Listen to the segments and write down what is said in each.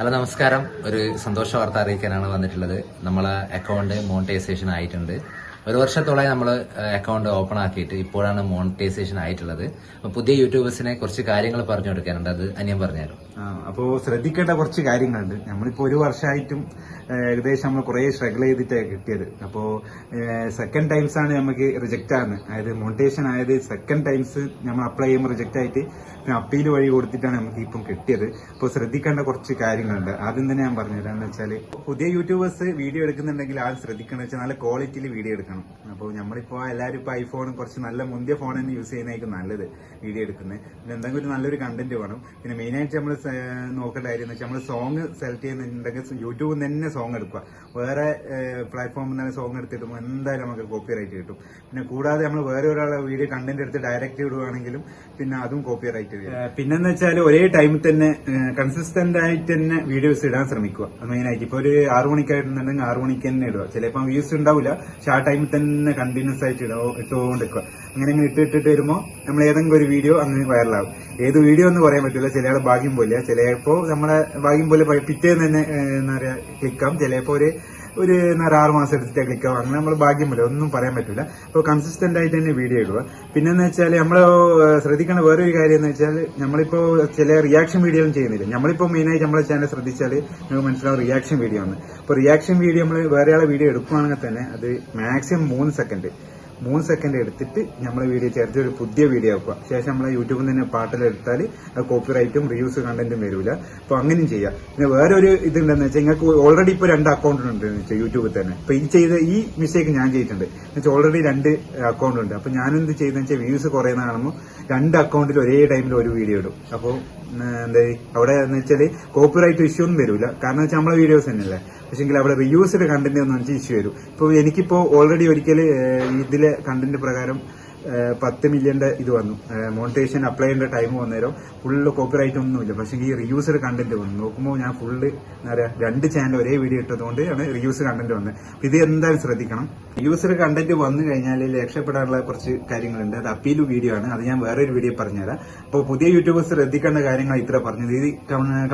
Hello നമസ്കാരം. ഒരു സന്തോഷ വാർത്ത അറിയിക്കാനാണ് വന്നിട്ടുള്ളത്. നമ്മളെ അക്കൗണ്ട് മോണിറ്റൈസേഷൻ ആയിട്ടുണ്ട്. ഒരു വർഷത്തോളമായി നമ്മൾ അക്കൗണ്ട് ഓപ്പൺ ആക്കിയിട്ട് ഇപ്പോഴാണ് മോണിറ്റൈസേഷൻ ആയിട്ടുള്ളത്. അപ്പൊ പുതിയ യൂട്യൂബേഴ്സിനെ കുറച്ച് കാര്യങ്ങൾ പറഞ്ഞു കൊടുക്കാനുണ്ട്. അത് അനിയൻ പറഞ്ഞുതരും. അപ്പോൾ അപ്പോ ശ്രദ്ധിക്കേണ്ട കുറച്ച് കാര്യങ്ങളുണ്ട്. നമ്മളിപ്പോ ഒരു വർഷമായിട്ടും ഏകദേശം നമ്മൾ കുറെ സ്ട്രഗിൾ ചെയ്തിട്ടാണ് കിട്ടിയത്. അപ്പോൾ സെക്കൻഡ് ടൈംസ് ആണ് നമുക്ക് റിജക്റ്റ് ആകുന്നത് അതായത് മോണിറ്റേഷൻ ആയത് സെക്കൻഡ് ടൈംസ് നമ്മൾ അപ്ലൈ ചെയ്യുമ്പോൾ റിജക്റ്റ് ആയിട്ട് പിന്നെ അപ്പീൽ വഴി കൊടുത്തിട്ടാണ് നമുക്ക് ഇപ്പം കിട്ടിയത്. അപ്പോൾ ശ്രദ്ധിക്കേണ്ട കുറച്ച് കാര്യങ്ങളുണ്ട്. ആദ്യം തന്നെ ഞാൻ പറഞ്ഞുതരാം. എന്ന് വെച്ചാൽ പുതിയ യൂട്യൂബേഴ്സ് വീഡിയോ എടുക്കുന്നുണ്ടെങ്കിൽ ആദ്യം ശ്രദ്ധിക്കണം. വെച്ചാൽ നല്ല ക്വാളിറ്റിയിൽ വീഡിയോ എടുക്കണം. അപ്പോൾ നമ്മളിപ്പോൾ എല്ലാവരും ഇപ്പോൾ ഐഫോണും കുറച്ച് നല്ല മുന്തിയ ഫോൺ തന്നെ യൂസ് ചെയ്യുന്നതായിരിക്കും നല്ലത് വീഡിയോ എടുക്കുന്നത് പിന്നെ എന്തെങ്കിലും ഒരു നല്ലൊരു കണ്ടന്റ് വേണം. പിന്നെ മെയിനായിട്ട് നമ്മൾ നോക്കേണ്ട കാര്യം എന്ന് വെച്ചാൽ നമ്മൾ സോങ് സെലക്ട് ചെയ്യുന്നുണ്ടെങ്കിൽ യൂട്യൂബിൽ നിന്ന് തന്നെ സോങ് എടുക്കുക. വേറെ പ്ലാറ്റ്ഫോമിൽ നിന്ന് സോങ് എടുത്തിട്ടും എന്തായാലും നമുക്ക് കോപ്പി റൈറ്റ് കിട്ടും. പിന്നെ കൂടാതെ നമ്മൾ വേറെ ഒരാളെ വീഡിയോ കണ്ടന്റ് എടുത്ത് ഡയറക്റ്റ് ഇടുവാണെങ്കിലും പിന്നെ അതും കോപ്പി റൈറ്റ് വരും പിന്നെന്ന് വെച്ചാൽ ഒരേ ടൈമിൽ തന്നെ കൺസിസ്റ്റന്റ് ആയിട്ട് തന്നെ വീഡിയോസ് ഇടാൻ ശ്രമിക്കുക. മെയിൻ ആയിട്ട്. ഇപ്പൊ ഒരു ആറു മണിക്കായിട്ടുണ്ടെങ്കിൽ ആറു മണിക്ക് തന്നെ ഇടുക. ചിലപ്പോൾ വ്യൂസ് ഉണ്ടാവില്ല ആ ടൈമിൽ തന്നെ കണ്ടിന്യൂസ് ആയിട്ട് ഇടോ ഇട്ടുകൊണ്ടിരിക്കുക അങ്ങനെ ഇങ്ങനെ ഇട്ട് ഇട്ടിട്ട് വരുമ്പോൾ നമ്മൾ ഏതെങ്കിലും ഒരു വീഡിയോ അങ്ങ് വൈറലാകും ഏത് വീഡിയോ എന്ന് പറയാൻ പറ്റില്ല ചിലയാളെ ഭാഗ്യം പോലെ ചിലപ്പോൾ നമ്മളെ ഭാഗ്യം പോലെ പിറ്റേന്ന് തന്നെ എന്താ പറയുക ക്ലിക്കാം ചിലപ്പോൾ ഒരു ഒരു ആറ് മാസം എടുത്തിട്ട് ക്ലിക്കാവും അങ്ങനെ നമ്മൾ ഭാഗ്യം പോലെ ഒന്നും പറയാൻ പറ്റില്ല അപ്പോൾ കൺസിസ്റ്റന്റ് ആയിട്ട് തന്നെ വീഡിയോ ഇടുക. പിന്നെന്ന് വെച്ചാൽ നമ്മൾ ശ്രദ്ധിക്കേണ്ട വേറൊരു കാര്യം എന്ന് വെച്ചാൽ നമ്മളിപ്പോൾ ചില റിയാക്ഷൻ വീഡിയോ ഒന്നും ചെയ്യുന്നില്ല. നമ്മളിപ്പോൾ മെയിനായിട്ട് നമ്മളെ ചാനൽ ശ്രദ്ധിച്ചാൽ നമുക്ക് മനസ്സിലാവും റിയാക്ഷൻ വീഡിയോ ആണ്. അപ്പോൾ റിയാക്ഷൻ വീഡിയോ നമ്മൾ വേറെയാളെ വീഡിയോ എടുക്കുകയാണെങ്കിൽ തന്നെ അത് മാക്സിമം മൂന്ന് സെക്കൻഡ് മൂന്ന് സെക്കൻഡ് എടുത്തിട്ട് നമ്മളെ വീഡിയോ ചേർത്ത് ഒരു പുതിയ വീഡിയോ ആക്കുക. ശേഷം നമ്മളെ യൂട്യൂബിൽ നിന്ന് പാട്ടിലെടുത്താൽ അത് കോപ്പി റൈറ്റും റിവ്യൂസ് കണ്ടന്റും വരില്ല അപ്പൊ അങ്ങനെയും ചെയ്യാം. പിന്നെ വേറെ ഒരു ഇതുണ്ടെന്ന് വെച്ചാൽ നിങ്ങൾക്ക് ഓൾറെഡി ഇപ്പൊ രണ്ട് അക്കൗണ്ട് ഉണ്ട് വെച്ചാൽ യൂട്യൂബിൽ തന്നെ. അപ്പൊ ഈ ചെയ്ത ഈ മിസ്റ്റേക്ക് ഞാൻ ചെയ്തിട്ടുണ്ട്. എന്നുവെച്ചാൽ ഓൾറെഡി രണ്ട് അക്കൗണ്ട് ഉണ്ട്. അപ്പൊ ഞാനെന്ത് ചെയ്തെന്ന് വെച്ചാൽ വ്യൂസ് കുറയുന്ന കാണുമ്പോൾ രണ്ട് അക്കൗണ്ടിൽ ഒരേ ടൈമിൽ ഒരു വീഡിയോ ഇടും. അപ്പോൾ എന്താ അവിടെ എന്ന് വെച്ചാൽ കോപ്പി റൈറ്റ് ഇഷ്യൂ ഒന്നും വരില്ല കാരണം വെച്ചാൽ നമ്മളെ വീഡിയോസ് തന്നെയല്ലേ. പക്ഷെങ്കിൽ അവിടെ റിയൂസ്ഡ് കണ്ടന്റ് ഒന്നും വെച്ചാൽ ഇഷ്യൂ വരും. ഇപ്പോൾ എനിക്കിപ്പോൾ ഓൾറെഡി ഒരിക്കൽ ഇതിലെ കണ്ടന്റ് പ്രകാരം പത്ത് മില്യന്റെ ഇത് വന്നു. മോണിറ്റേഷൻ അപ്ലൈ ചെയ്യേണ്ട ടൈം വന്നേരം ഫുള്ള് കോപ്പിറൈറ്റ് ഒന്നുമില്ല. പക്ഷേ ഈ റിയൂസ്ഡ് കണ്ടന്റ് വന്നു. നോക്കുമ്പോൾ ഞാൻ ഫുള്ള് എന്താ പറയുക രണ്ട് ചാനൽ ഒരേ വീഡിയോ ഇട്ടതുകൊണ്ട് ആണ് റിയൂസ് കണ്ടന്റ് വന്നത് ഇത് എന്തായാലും ശ്രദ്ധിക്കണം. റിയൂസ്ഡ് കണ്ടന്റ് വന്നു കഴിഞ്ഞാൽ രക്ഷപ്പെടാനുള്ള കുറച്ച് കാര്യങ്ങളുണ്ട്. അത് അപ്പീൽ വീഡിയോ ആണ്. അത് ഞാൻ വേറൊരു വീഡിയോ പറഞ്ഞുതരാം. അപ്പോൾ പുതിയ യൂട്യൂബേഴ്സ് ശ്രദ്ധിക്കേണ്ട കാര്യങ്ങൾ ഇത്ര പറഞ്ഞത്. ഇത്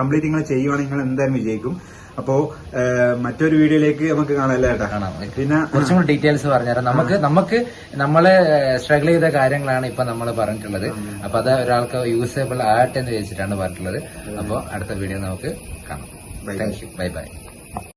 കംപ്ലീറ്റ് നിങ്ങൾ ചെയ്യുവാണെങ്കിൽ എന്തായാലും വിജയിക്കും. അപ്പോ മറ്റൊരു വീഡിയോയിലേക്ക് നമുക്ക് കാണാല്ലേ ഏട്ടാ? കാണാം. പിന്നെ കുറച്ചും കൂടി ഡീറ്റെയിൽസ് പറഞ്ഞുതരാം. നമുക്ക് നമുക്ക് നമ്മൾ സ്ട്രഗിൾ ചെയ്ത കാര്യങ്ങളാണ് ഇപ്പൊ നമ്മൾ പറഞ്ഞിട്ടുള്ളത്. അപ്പൊ അത് ഒരാൾക്ക് യൂസബിൾ ആകട്ടെ എന്ന് പറഞ്ഞിട്ടുള്ളത്. അപ്പോൾ അടുത്ത വീഡിയോ നമുക്ക് കാണാം. Thank you. Bye bye.